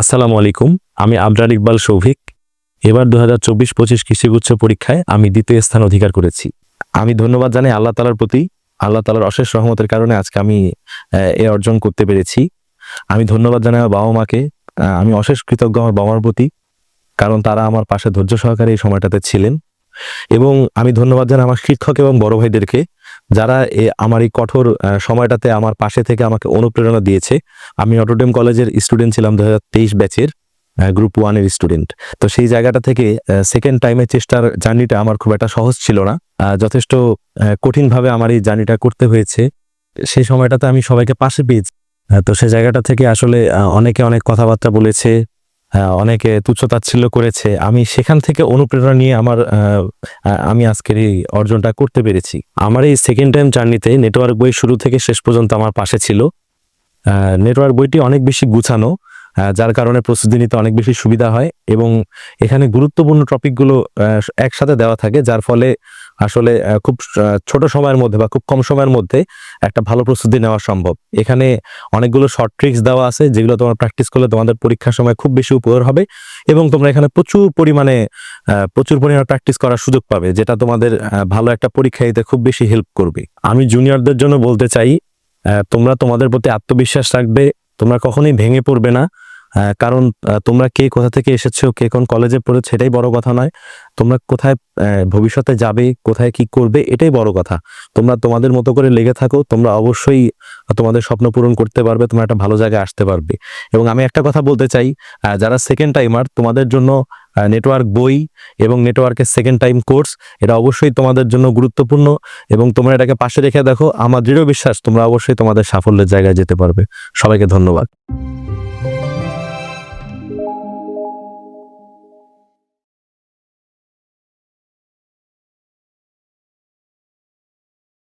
আসসালামু আলাইকুম, আমি আবরার ইকবাল সৌভিক এবার দু হাজার চব্বিশ পঁচিশ কৃষিগুচ্ছ পরীক্ষায় আমি দ্বিতীয় স্থান অধিকার করেছি। আমি ধন্যবাদ জানাই আল্লাহ তালার প্রতি। আল্লাহ তালার অশেষ রহমতের কারণে আজকে আমি এ অর্জন করতে পেরেছি। আমি ধন্যবাদ জানাই আমার বাবা মাকে। আমি অশেষ কৃতজ্ঞ আমার বাবার প্রতি, কারণ তারা আমার পাশে ধৈর্য সহকারে এই সময়টাতে ছিলেন। এবং আমি ধন্যবাদ জানাই আমার শিক্ষক এবং বড় ভাইদেরকে যারা এ আমার এই কঠোর সময়টাতে আমার পাশে থেকে আমাকে অনুপ্রেরণা দিয়েছে, আমি অটোডেম কলেজের স্টুডেন্ট ছিলাম দু হাজার তেইশ ব্যাচের গ্রুপ ওয়ানের স্টুডেন্ট তো সেই জায়গাটা থেকে সেকেন্ড টাইমের চেষ্টার জার্নিটা আমার খুব একটা সহজ ছিল না। যথেষ্ট কঠিনভাবে আমার এই জার্নিটা করতে হয়েছে। সেই সময়টাতে আমি সবাইকে পাশে পেয়েছি। তো সেই জায়গাটা থেকে আসলে অনেকে অনেক কথাবার্তা বলেছে অনেকে তুচ্ছতাচ্ছিল্য করেছে। আমি সেখান থেকে অনুপ্রেরণা নিয়ে আমার আমি আজকের এই অর্জনটা করতে পেরেছি। আমার এই সেকেন্ড টাইম জার্নিতে নেটওয়ার্ক বই শুরু থেকে শেষ পর্যন্ত আমার পাশে ছিল। নেটওয়ার্ক বইটি অনেক বেশি গুছানো যার কারণে প্রস্তুতি নিতে অনেক বেশি সুবিধা হয় এবং এখানে গুরুত্বপূর্ণ টপিকগুলো একসাথে দেওয়া থাকে, যার ফলে আসলে খুব ছোট সময়ের মধ্যে বা খুব কম সময়ের মধ্যে একটা ভালো প্রস্তুতি নেওয়া সম্ভব। এখানে অনেকগুলো শর্ট ট্রিক্স দেওয়া আছে, যেগুলো তোমার প্র্যাকটিস করলে তোমাদের পরীক্ষার সময় খুব বেশি উপকার হবে এবং তোমরা এখানে প্রচুর পরিমাণে প্রচুর পরিমাণে প্র্যাকটিস করার সুযোগ পাবে, যেটা তোমাদের ভালো একটা পরীক্ষা দিতে খুব বেশি হেল্প করবে। আমি জুনিয়রদের জন্য বলতে চাই তোমরা তোমাদের প্রতি আত্মবিশ্বাস রাখবে, তোমরা কখনোই ভেঙে পড়বে না। কারণ তোমরা কে কোথা থেকে এসেছ, কে কোন কলেজে পড়ে সেটাই বড় কথা নয়। তোমরা কোথায় ভবিষ্যতে যাবে, কোথায় কি করবে, এটাই বড় কথা। তোমরা তোমাদের মতো করে লেগে থাকো, তোমরা অবশ্যই তোমাদের স্বপ্ন পূরণ করতে পারবে, তোমরা একটা ভালো জায়গায় আসতে পারবে। এবং আমি একটা কথা বলতে চাই যারা সেকেন্ড টাইমার তোমাদের জন্য নেটওয়ার্ক বই এবং নেটওয়ার্কের সেকেন্ড টাইম কোর্স এটা অবশ্যই তোমাদের জন্য গুরুত্বপূর্ণ এবং তোমরা এটাকে পাশে রেখে দেখো। আমার দৃঢ় বিশ্বাস, তোমরা অবশ্যই তোমাদের সাফল্যের জায়গায় যেতে পারবে। সবাইকে ধন্যবাদ।